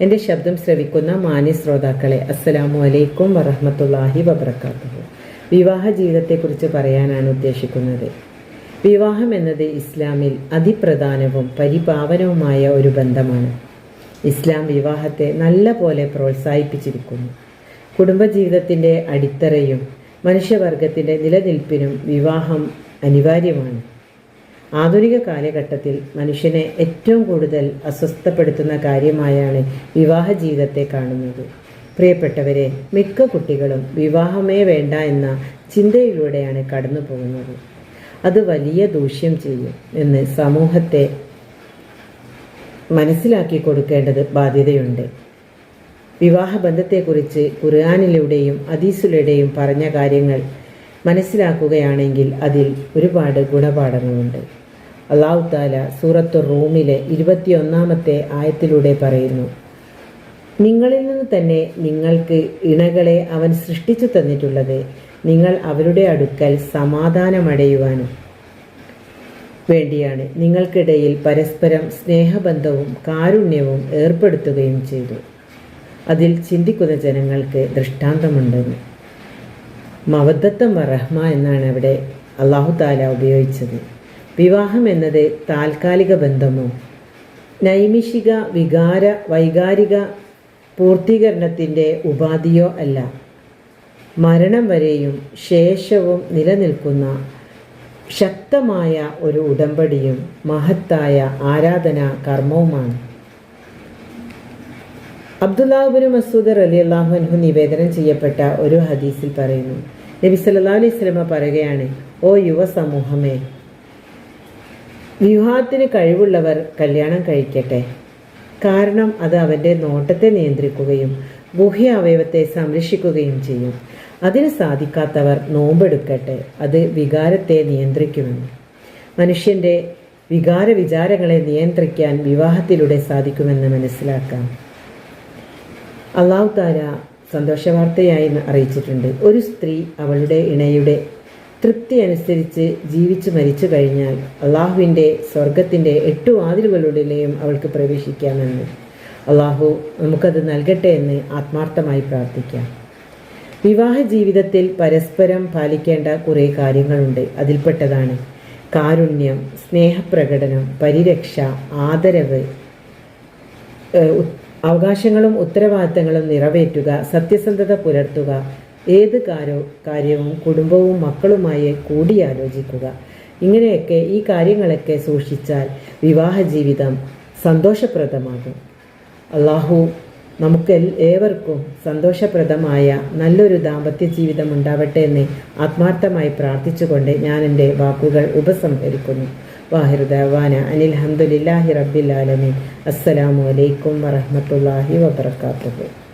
എന്റെ ശബ്ദം ശ്രവിക്കുന്ന മാന്യ ശ്രോതാക്കളെ അസ്സലാമു അലൈക്കും വറഹമത്തല്ലാഹി വബർക്കാത്തു വിവാഹ ജീവിതത്തെക്കുറിച്ച് പറയാനാണ് ഉദ്ദേശിക്കുന്നത്. വിവാഹം എന്നത് ഇസ്ലാമിൽ അതിപ്രധാനവും പരിപാവനവുമായ ഒരു ബന്ധമാണ്. ഇസ്ലാം വിവാഹത്തെ നല്ല പോലെ പ്രോത്സാഹിപ്പിച്ചിരിക്കുന്നു. കുടുംബജീവിതത്തിന്റെ അടിത്തറയും മനുഷ്യവർഗത്തിന്റെ നിലനിൽപ്പിനും വിവാഹം അനിവാര്യമാണ്. ആധുനിക കാലഘട്ടത്തിൽ മനുഷ്യനെ ഏറ്റവും കൂടുതൽ അസ്വസ്ഥപ്പെടുത്തുന്ന കാര്യമായാണ് വിവാഹ ജീവിതത്തെ കാണുന്നത്. പ്രിയപ്പെട്ടവരെ മിക്ക കുട്ടികളും വിവാഹമേ വേണ്ട എന്ന ചിന്തയിലൂടെയാണ് കടന്നു പോകുന്നത്. അത് വലിയ ദൂഷ്യം ചെയ്യും എന്ന് സമൂഹത്തെ മനസ്സിലാക്കി കൊടുക്കേണ്ടത് ബാധ്യതയുണ്ട്. വിവാഹബന്ധത്തെക്കുറിച്ച് ഖുർആാനിലൂടെയും അദീസിലൂടെയും പറഞ്ഞ കാര്യങ്ങൾ മനസ്സിലാക്കുകയാണെങ്കിൽ അതിൽ ഒരുപാട് ഗുണപാഠങ്ങളുണ്ട്. അള്ളാഹു താല സൂറത്ത് റൂമിലെ ഇരുപത്തിയൊന്നാമത്തെ ആയത്തിലൂടെ പറയുന്നു. നിങ്ങളിൽ നിന്ന് തന്നെ നിങ്ങൾക്ക് ഇണകളെ അവൻ സൃഷ്ടിച്ചു തന്നിട്ടുള്ളത് നിങ്ങൾ അവരുടെ അടുക്കൽ സമാധാനമടയുവാനും വേണ്ടിയാണ്. നിങ്ങൾക്കിടയിൽ പരസ്പരം സ്നേഹബന്ധവും കാരുണ്യവും ഏർപ്പെടുത്തുകയും ചെയ്തു. അതിൽ ചിന്തിക്കുന്ന ജനങ്ങൾക്ക് ദൃഷ്ടാന്തമുണ്ടെന്ന് മവദ്ദത്തം വറഹ്മ എന്നാണ് അവിടെ അള്ളാഹു താല ഉപയോഗിച്ചത്. വിവാഹം എന്നത് താൽക്കാലിക ബന്ധമോ? നൈമിഷിക വികാര വൈകാരിക പൂർത്തീകരണത്തിന്റെ ഉപാധിയോ അല്ല. മരണം വരെയും ശേഷവും നിലനിൽക്കുന്ന ശക്തമായ ഒരു ഉടമ്പടിയും മഹത്തായ ആരാധന കർമ്മവുമാണ്. അബ്ദുല്ലാഹുബിന് മസൂദ് അലി അള്ളാഹുൻഹു നിവേദനം ചെയ്യപ്പെട്ട ഒരു ഹദീസിൽ പറയുന്നു നബി സല്ലാ അലൈഹി സ്വലമ പറയുകയാണ് ഓ യുവ സമൂഹമേ വിവാഹത്തിന് കഴിവുള്ളവർ കല്യാണം കഴിക്കട്ടെ. കാരണം അത് അവന്റെ നോട്ടത്തെ നിയന്ത്രിക്കുകയും ഗുഹ്യ അവയവത്തെ സംരക്ഷിക്കുകയും ചെയ്യും. അതിന് സാധിക്കാത്തവർ നോമ്പെടുക്കട്ടെ. അത് വികാരത്തെ നിയന്ത്രിക്കുമെന്ന്. മനുഷ്യന്റെ വികാര വിചാരങ്ങളെ നിയന്ത്രിക്കാൻ വിവാഹത്തിലൂടെ സാധിക്കുമെന്ന് മനസ്സിലാക്കാം. അള്ളാഹു താര സന്തോഷവാർത്തയായി അറിയിച്ചിട്ടുണ്ട്. ഒരു സ്ത്രീ അവളുടെ ഇണയുടെ തൃപ്തി അനുസരിച്ച് ജീവിച്ചു മരിച്ചു കഴിഞ്ഞാൽ അള്ളാഹുവിന്റെ സ്വർഗത്തിന്റെ എട്ടു വാതിലുകളുടെയും അവൾക്ക് പ്രവേശിക്കാമെന്ന്. അള്ളാഹു നമുക്കത് നൽകട്ടെ എന്ന് ആത്മാർത്ഥമായി പ്രാർത്ഥിക്കാം. വിവാഹ ജീവിതത്തിൽ പരസ്പരം പാലിക്കേണ്ട കുറേ കാര്യങ്ങളുണ്ട്. അതിൽപ്പെട്ടതാണ് കാരുണ്യം സ്നേഹപ്രകടനം പരിരക്ഷ ആദരവ് അവകാശങ്ങളും ഉത്തരവാദിത്തങ്ങളും നിറവേറ്റുക സത്യസന്ധത പുലർത്തുക ഏത് കാര്യവും കാര്യവും കുടുംബവും മക്കളുമായി കൂടിയാലോചിക്കുക. ഇങ്ങനെയൊക്കെ ഈ കാര്യങ്ങളൊക്കെ സൂക്ഷിച്ചാൽ വിവാഹ ജീവിതം സന്തോഷപ്രദമാകും. അള്ളാഹു നമുക്ക് ഏവർക്കും സന്തോഷപ്രദമായ നല്ലൊരു ദാമ്പത്യ ജീവിതം ഉണ്ടാവട്ടെ എന്ന് ആത്മാർത്ഥമായി പ്രാർത്ഥിച്ചുകൊണ്ട് ഞാൻ എന്റെ വാക്കുകൾ ഉപസംഹരിക്കുന്നു. വാഹിർദാന അനിൽ ഹംദുലില്ലാഹി റബ്ബിൽ ആലമീൻ. അസ്സലാമു അലൈക്കും വറഹമത്തല്ലാഹി വബർക്കാത്തുഹു